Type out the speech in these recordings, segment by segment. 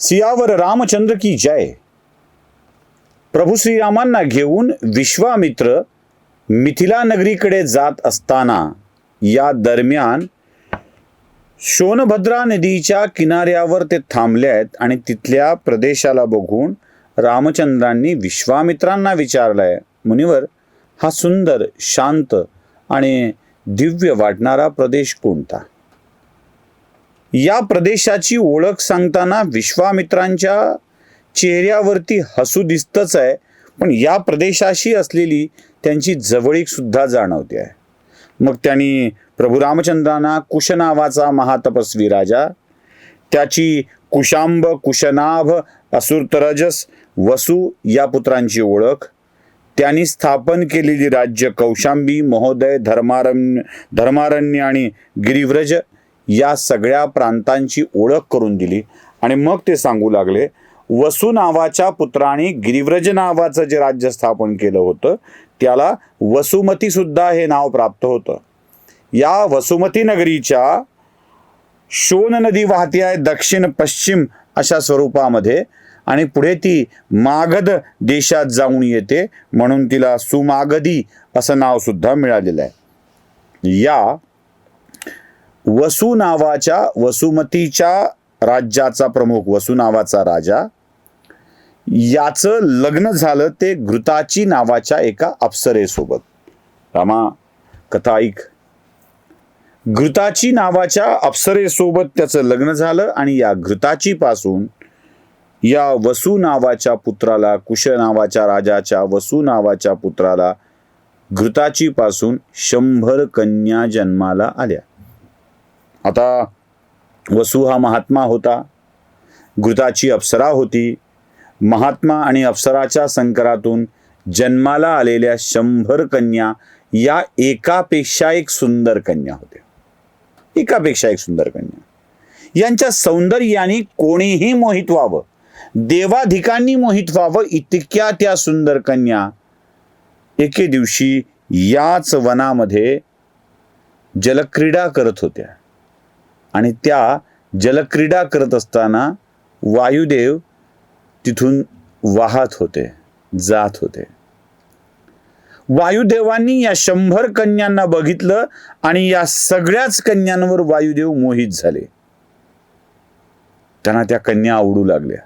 सियावर रामचंद्र की जय. प्रभू श्रीरामांना घेऊन विश्वामित्र मिथिला नगरीकडे जात असताना या दरम्यान सोनभद्रा नदीच्या किनाऱ्यावर ते थांबले आहेत आणि तिथल्या प्रदेशाला बघून रामचंद्रांनी विश्वामित्रांना विचारलंय मुनिवर हा सुंदर शांत आणि दिव्य वाटणारा प्रदेश कोणता? या प्रदेशाची ओळख सांगताना विश्वामित्रांच्या चेहऱ्यावरती हसू दिसतच आहे. पण या प्रदेशाशी असलेली त्यांची जवळीक सुद्धा जाणवते आहे. मग त्यांनी प्रभू रामचंद्रांना कुश नावाचा महातपस्वी राजा त्याची कुशांब कुशनाभ असुरतरजस वसु या पुत्रांची ओळख त्यांनी स्थापन केलेली राज्य कौशांबी महोदय धर्मारण्य धर्मारण्य आणि गिरिव्रज या सगळ्या प्रांतांची ओळख करून दिली. आणि मग ते सांगू लागले वसु नावाच्या पुत्राने गिरिव्रज नावाचं जे राज्य स्थापन केलं होतं त्याला वसुमती सुद्धा हे नाव प्राप्त होतं. या वसुमती नगरीच्या शोन नदी वाहते आहे दक्षिण पश्चिम अशा स्वरूपामध्ये आणि पुढे ती मागध देशात जाऊन येते म्हणून तिला सुमागधी असं नावसुद्धा मिळालेलं आहे. या वसु नावाच्या वसुमतीच्या राज्याचा प्रमुख वसु नावाचा राजा याचं लग्न झालं ते घृताची नावाच्या एका अप्सरेसोबत. रामा कथा ऐक. घृताची नावाच्या अप्सरेसोबत त्याचं लग्न झालं आणि या घृताची पासून या वसु नावाच्या पुत्राला कुश नावाच्या राजाच्या वसु नावाच्या पुत्राला घृताची पासून शंभर कन्या जन्माला आल्या. आता वसु हा महात्मा होता घृताची अप्सरा होती महात्मा आणि अप्सराच्या संकरातून जन्माला आलेल्या शंभर कन्या या एकापेक्षा एक सुंदर कन्या होत्या. एकापेक्षा एक सुंदर कन्या. यांच्या सौंदर्याने कोणीही मोहित व्हावं देवाधिकांनी मोहित व्हावं इतक्या त्या सुंदर कन्या एके दिवशी याच वनामध्ये जलक्रीडा करत होत्या. आणि त्या जलक्रीडा करत असताना वायुदेव तिथून वाहत होते जात होते. वायुदेवांनी या शंभर कन्यांना बघितलं आणि या सगळ्याच कन्यांवर वायुदेव मोहित झाले. त्यांना त्या कन्या आवडू लागल्या.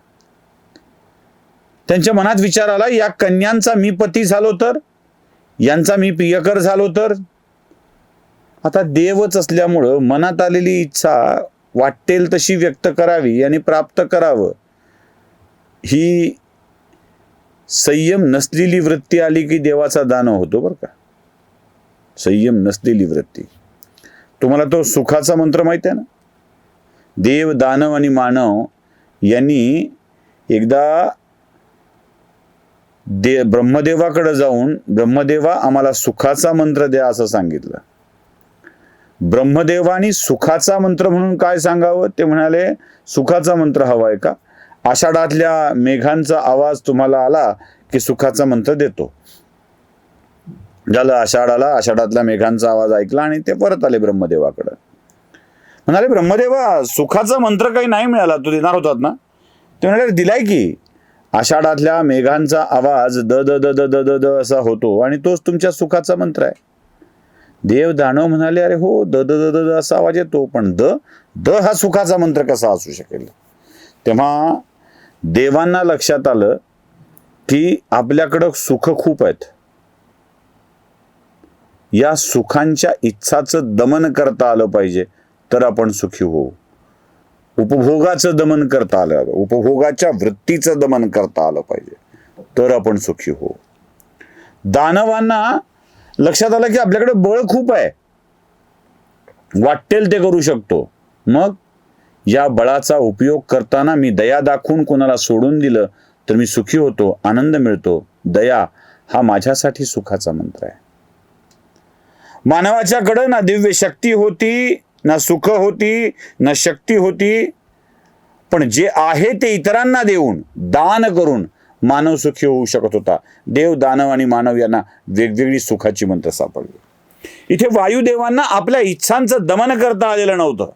त्यांच्या मनात विचार आला या कन्यांचा मी पती झालो तर? यांचा मी प्रियकर झालो तर? आता देवच असल्यामुळं मनात आलेली इच्छा वाटेल तशी व्यक्त करावी आणि प्राप्त करावं. ही संयम नसलेली वृत्ती आली की देवाचा दानव होतो बरं का. संयम नसलेली वृत्ती. तुम्हाला तो सुखाचा मंत्र माहिती आहे ना? देव दानव आणि मानव यांनी एकदा दे ब्रह्मदेवाकडे जाऊन ब्रह्मदेवा आम्हाला सुखाचा मंत्र द्या असं सांगितलं. ब्रह्मदेवानी सुखाचा मंत्र म्हणून काय सांगावं? ते म्हणाले सुखाचा मंत्र हवा आहे का? आषाढातल्या मेघांचा आवाज तुम्हाला आला की सुखाचा मंत्र देतो. झालं आषाढाला आषाढातल्या मेघांचा आवाज ऐकला आणि ते परत आले ब्रह्मदेवाकडं. म्हणाले ब्रह्मदेवा सुखाचा मंत्र काही नाही मिळाला तू देणार होतात ना? ते म्हणाले दिलाय की. आषाढातल्या मेघांचा आवाज द द द द द द द असा होतो आणि तोच तुमच्या सुखाचा मंत्र आहे. देव दानव म्हणाले अरे हो द द द द असा आवाज येतो पण द द हा सुखाचा मंत्र कसा असू शकेल? तेव्हा देवांना लक्षात आलं की आपल्याकडं सुख खूप आहेत. या सुखांच्या इच्छाचं दमन करता आलं पाहिजे तर आपण सुखी होऊ. उपभोगाचं दमन करता आलं उपभोगाच्या वृत्तीचं दमन करता आलं पाहिजे तर आपण सुखी होऊ. दानवांना लक्षात आलं की आपल्याकडे बळ खूप आहे. वाटेल ते करू शकतो. मग या बळाचा उपयोग करताना मी दया दाखवून कोणाला सोडून दिलं तर मी सुखी होतो आनंद मिळतो. दया हा माझ्यासाठी सुखाचा मंत्र आहे. मानवाच्याकडं ना दिव्य शक्ती होती ना सुख होती ना शक्ती होती. पण जे आहे ते इतरांना देऊन दान करून मानव सुखी होऊ शकत होता. देव दानव आणि मानव यांना वेगवेगळी सुखाची मंत्र सापडली. इथे वायुदेवांना आपल्या इच्छांचं दमन करता आलेलं नव्हतं.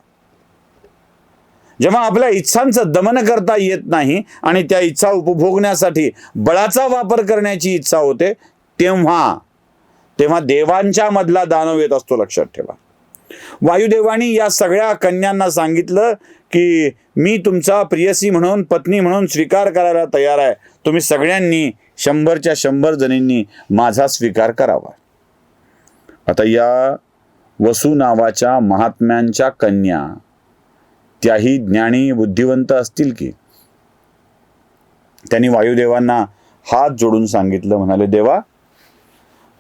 जेव्हा आपल्या इच्छांचं दमन करता येत नाही आणि त्या इच्छा उपभोगण्यासाठी बळाचा वापर करण्याची इच्छा होते तेव्हा तेव्हा देवांच्या मधला दानव येत असतो लक्षात ठेवा. वायुदेवानी या सगळ्या कन्यांना सांगितलं की मी तुमचा प्रियसी म्हणून पत्नी म्हणून स्वीकार करायला तयार आहे. तुम्ही सगळ्यांनी शंभरच्या शंभर जणींनी माझा स्वीकार करावा. आता या वसू नावाच्या महात्म्यांच्या कन्या त्याही ज्ञानी बुद्धिवंत असतील की? त्यांनी वायुदेवांना हात जोडून सांगितलं म्हणाले देवा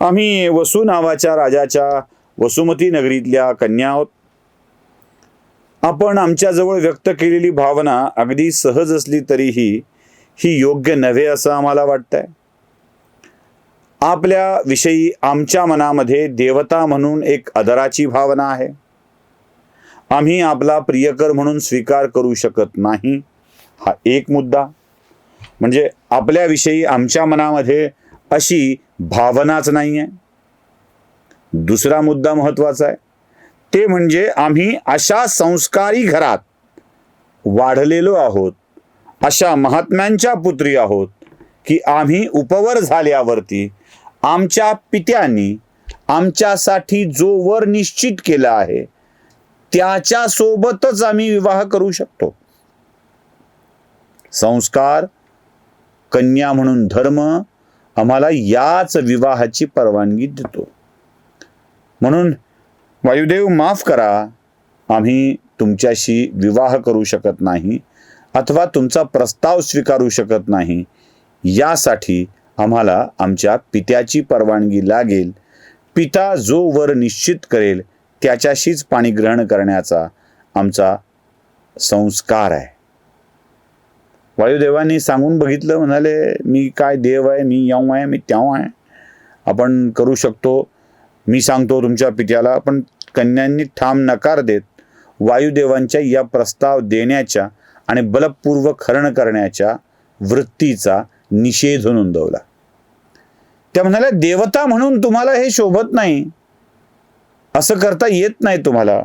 आम्ही वसू नावाच्या राजाच्या वसुमती नगरीतल्या कन्या आहोत आपण आमच्याजवळ व्यक्त केलेली भावना अगदी सहज असली तरीही ही योग्य नव्हे असं आम्हाला वाटतंय. आपल्या विषयी आमच्या मनामध्ये देवता म्हणून एक आदराची भावना आहे. आम्ही आपला प्रियकर म्हणून स्वीकार करू शकत नाही हा एक मुद्दा. म्हणजे आपल्याविषयी आमच्या मनामध्ये अशी भावनाच नाही आहे दुसरा मुद्दा महत्त्वाचा आहे. ते म्हणजे आम्ही अशा संस्कारी घरात वाढलेलो आहोत अशा महात्म्यांच्या पुत्री आहोत की आम्ही उपवर झाल्यावरती आमच्या पित्यांनी आमच्यासाठी जो वर निश्चित केला आहे त्याच्या सोबतच आम्ही विवाह करू शकतो. संस्कार कन्या म्हणून धर्म आम्हाला याच विवाहाची परवानगी देतो. म्हणून वायुदेव माफ करा. आम्ही तुमच्याशी विवाह करू शकत नाही अथवा तुमचा प्रस्ताव स्वीकारू शकत नाही. यासाठी आम्हाला आमच्या पित्याची परवानगी लागेल. पिता जो वर निश्चित करेल त्याच्याशीच पाणी ग्रहण करण्याचा आमचा संस्कार आहे. वायुदेवांनी सांगून बघितलं म्हणाले मी काय देव आहे मी याव आहे मी त्याव आहे. आपण करू शकतो मी सांगतो तुमच्या पित्याला पण कन्यांनी ठाम नकार देत वायुदेवांच्या या प्रस्ताव देण्याच्या आणि बलपूर्वक हरण करण्याच्या वृत्तीचा निषेध नोंदवला त्या म्हणाल्या देवता म्हणून तुम्हाला हे शोभत नाही. असं करता येत नाही तुम्हाला.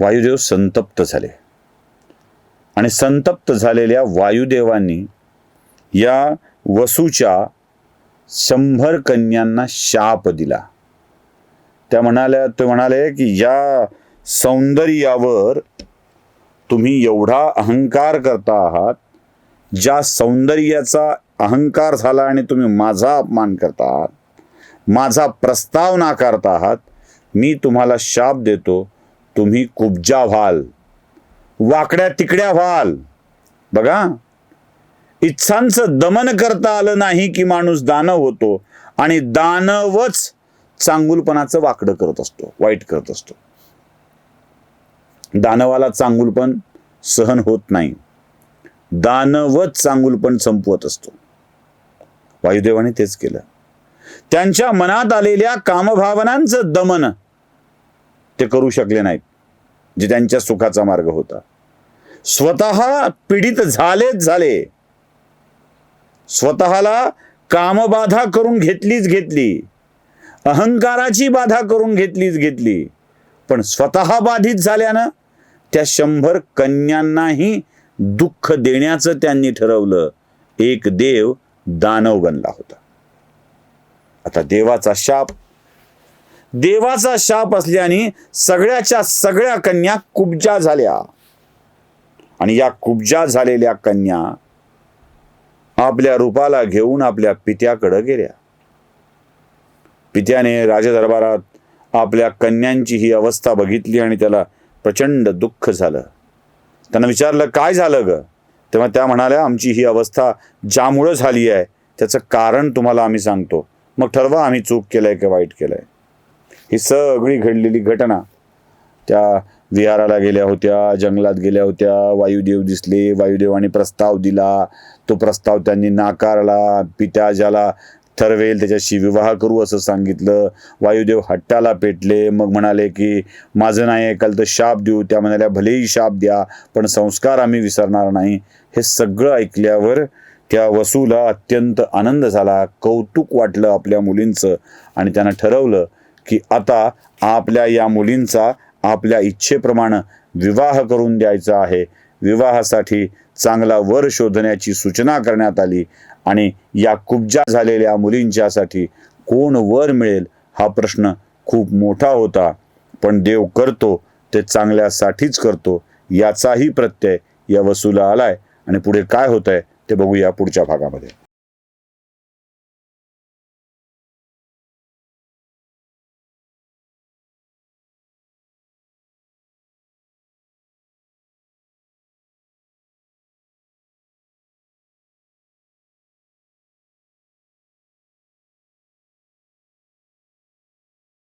वायुदेव संतप्त झाले. आणि संतप्त झालेल्या वायुदेवांनी या वसूच्या शंभर कन्यांना शाप दिला. त्या म्हणाल्या ते म्हणाले की या सौंदर्यावर तुम्ही एवढा अहंकार करता आहात ज्या सौंदर्याचा अहंकार झाला आणि तुम्ही माझा अपमान करता आहात माझा प्रस्ताव नाकारता आहात मी तुम्हाला शाप देतो तुम्ही कुबजा व्हाल वाकड्या तिकड्या व्हाल. बघा इच्छांचं दमन करता आलं नाही की माणूस दानव होतो आणि दानवच चांगुलपणाचं वाकडं करत असतो वाईट करत असतो. दानवाला चांगुलपण सहन होत नाही. दानवच चांगुलपण संपवत असतो. वायुदेवाने तेच केलं. त्यांच्या मनात आलेल्या कामभावनांचं दमन ते करू शकले नाहीत जे त्यांच्या सुखाचा मार्ग होता. स्वतः पीडित झालेच झाले. स्वतःला कामबाधा करून घेतलीच घेतली. अहंकाराची बाधा करून घेतलीच घेतली. पण स्वतः बाधित झाल्यानं त्या शंभर कन्यांनाही दुःख देण्याचं त्यांनी ठरवलं. एक देव दानव बनला होता. आता देवाचा शाप देवाचा शाप असल्याने सगळ्याच्या सगळ्या कन्या कुब्जा झाल्या. आणि या कुब्जा झालेल्या कन्या आपल्या रूपाला घेऊन आपल्या पित्याकडे गेल्या. पित्याने राजदरबारात आपल्या कन्यांची ही अवस्था बघितली आणि त्याला प्रचंड दुःख झालं. त्यांना विचारलं काय झालं ग? तेव्हा त्या म्हणाल्या आमची ही अवस्था ज्यामुळं झाली आहे त्याचं कारण तुम्हाला आम्ही सांगतो. मग ठरवा आम्ही चूक केलंय की वाईट केलंय. ही सगळी घडलेली घटना. त्या विहाराला गेल्या होत्या जंगलात गेल्या होत्या वायुदेव दिसले वायुदेवाने प्रस्ताव दिला. तो प्रस्ताव त्यांनी नाकारला पित्या ज्याला ठरवेल त्याच्याशी विवाह करू असं सांगितलं. वायुदेव हट्टाला पेटले. मग म्हणाले की माझं नाही ऐकाल तर शाप देऊ. त्या म्हणाल्या भलेही शाप द्या पण संस्कार आम्ही विसरणार नाही. हे सगळं ऐकल्यावर त्या वसूला अत्यंत आनंद झाला कौतुक वाटलं आपल्या मुलींचं आणि त्यानं ठरवलं की आता आपल्या या मुलींचा आपल्या इच्छेप्रमाणे विवाह करून द्यायचा आहे. विवाहासाठी चांगला वर शोधण्याची सूचना करण्यात आली आणि या कुब्जा झालेल्या मुलींच्यासाठी कोण वर मिळेल हा प्रश्न खूप मोठा होता. पण देव करतो ते चांगल्यासाठीच करतो याचाही प्रत्यय या वसूला आलाय. आणि पुढे काय होत आहे ते बघूया पुढच्या भागामध्ये.